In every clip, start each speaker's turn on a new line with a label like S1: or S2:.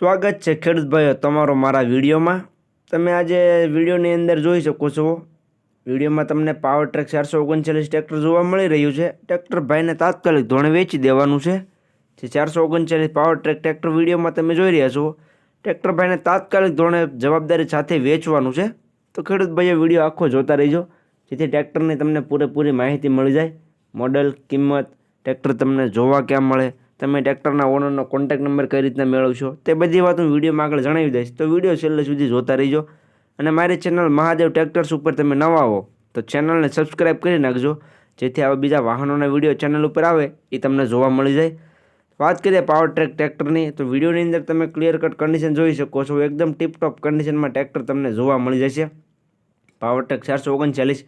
S1: સ્વાગત છે ખેડૂત ભાઈઓ તમારો મારા વિડીયોમાં. તમે આજે વિડીયોની અંદર જોઈ શકો છો. વિડીયોમાં તમને પાવર ટ્રેક ચારસો ઓગણચાલીસ ટ્રેક્ટર જોવા મળી રહ્યું છે. ટ્રેક્ટર ભાઈને તાત્કાલિક ધોરણે વેચી દેવાનું છે. જે ચારસો ઓગણચાલીસ પાવર ટ્રેક ટ્રેક્ટર વિડીયોમાં તમે જોઈ રહ્યા છો. ટ્રેક્ટર ભાઈને તાત્કાલિક ધોરણે જવાબદારી સાથે વેચવાનું છે. તો ખેડૂત ભાઈઓ વીડિયો આખો જોતા રહીજો. જેથી ટ્રેક્ટરની તમને પૂરેપૂરી માહિતી મળી જાય. મોડલ કિંમત ટ્રેક્ટર તમને જોવા ક્યાં મળે? તમે ટ્રેક્ટરના ઓનરનો કોન્ટેક્ટ નંબર કઈ રીતના મેળવશો તે બધી વાત હું વિડીયોમાં આગળ જણાવી દઈશ. તો વીડિયો છેલ્લે સુધી જોતા રહીજો. અને મારી ચેનલ મહાદેવ ટ્રેક્ટર્સ ઉપર તમે નવા હો, તો ચેનલને સબસ્ક્રાઈબ કરી નાખજો. જેથી આવા બીજા વાહનોના વીડિયો ચેનલ ઉપર આવે, એ તમને જોવા મળી જાય. વાત કરીએ પાવર ટ્રેક ટ્રેક્ટરની તો વિડીયોની અંદર તમે ક્લિયર કટ કન્ડિશન જોઈ શકો છો. એકદમ ટીપટોપ કન્ડિશનમાં ટ્રેક્ટર તમને જોવા મળી જશે. પાવર ટ્રેક ચારસો ઓગણચાલીસ.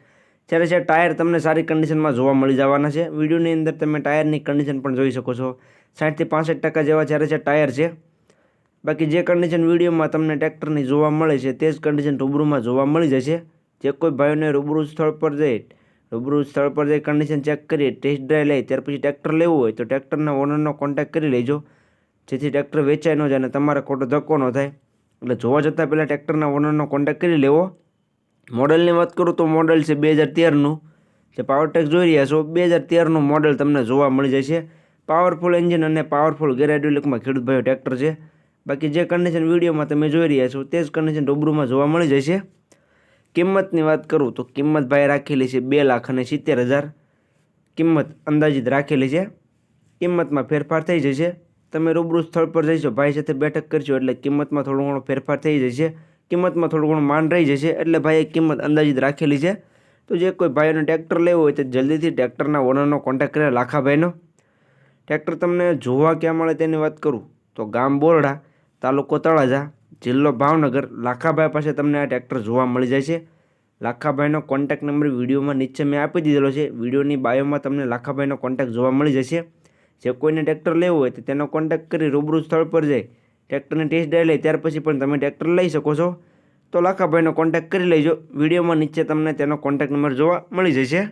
S1: જ્યારે છે ટાયર તમને સારી કન્ડિશનમાં જોવા મળી જવાના છે. વિડીયોની અંદર તમે ટાયરની કન્ડિશન પણ જોઈ શકો છો. સાઠથી પાસઠ ટકા જેવા જ્યારે છે ટાયર છે. બાકી જે કન્ડિશન વિડીયોમાં તમને ટ્રેક્ટરની જોવા મળે છે, તે જ કન્ડિશન રૂબરૂમાં જોવા મળી જશે. જે કોઈ ભાઈઓને રૂબરૂ સ્થળ પર જઈ, રૂબરૂ સ્થળ પર જઈ કન્ડિશન ચેક કરી ટેસ્ટ ડ્રાઈવ લઈ ત્યાર પછી ટ્રેક્ટર લેવું હોય તો ટ્રેક્ટરના ઓનરનો કોન્ટેક્ટ કરી લેજો. જેથી ટ્રેક્ટર વેચાઈ ન જાય અને તમારે ખોટો ધક્કો ન થાય. એટલે જોવા જતાં પહેલાં ટ્રેક્ટરના ઓનરનો કોન્ટેક્ટ કરી લેવો. મોડલની વાત કરું તો મોડલ છે બે હજાર તેરનું. જે પાવરટેક જોઈ રહ્યા છો, બે હજાર તેરનું મોડલ તમને જોવા મળી જશે. પાવરફુલ એન્જિન અને પાવરફુલ ગેરેડ્યુલિકમાં ખેડૂત ભાઈઓ ટ્રેક્ટર છે. બાકી જે કન્ડિશન વિડીયોમાં તમે જોઈ રહ્યા છો, તે જ કન્ડિશન રૂબરૂમાં જોવા મળી જશે. કિંમતની વાત કરું તો કિંમત ભાઈ રાખેલી છે બે લાખ અને સિત્તેર હજાર. કિંમત અંદાજિત રાખેલી છે. કિંમતમાં ફેરફાર થઈ જશે. તમે રૂબરૂ સ્થળ પર જઈશો ભાઈ સાથે બેઠક કરશો એટલે કિંમતમાં થોડો ઘણો ફેરફાર થઈ જશે. કિંમતમાં થોડું ઘણું માન રહી જશે, એટલે ભાઈએ કિંમત અંદાજિત રાખેલી છે. તો જે કોઈ ભાઈઓને ટ્રેક્ટર લેવું હોય તો જલ્દીથી ટ્રેક્ટરના ઓનરનો કોન્ટેક્ટ કરે, લાખાભાઈનો. ટ્રેક્ટર તમને જોવા ક્યાં મળે તેની વાત કરું? તો ગામ બોરડા, તાલુકો તળાજા, જિલ્લો ભાવનગર, લાખાભાઈ પાસે તમને આ ટ્રેક્ટર જોવા મળી જાય છે. લાખાભાઈનો કોન્ટેક્ટ નંબર વિડીયોમાં નીચે મેં આપી દીધેલો છે. વિડીયોની બાયોમાં તમને લાખાભાઈનો કોન્ટેક્ટ જોવા મળી જશે. જે કોઈને ટ્રેક્ટર લેવું હોય તો તેનો કોન્ટેક્ટ કરી રૂબરૂ સ્થળ પર જાય ટ્રેક્ટરની ટેસ્ટ ડ્રાઈવ લે. ત્યાર પછી પણ તમે ટ્રેક્ટર લઈ શકો છો. તો લાખાભાઈનો કોન્ટેક્ટ કરી લેજો. વિડીયોમાં નીચે તમને તેનો કોન્ટેક્ટ નંબર જોવા મળી જશે.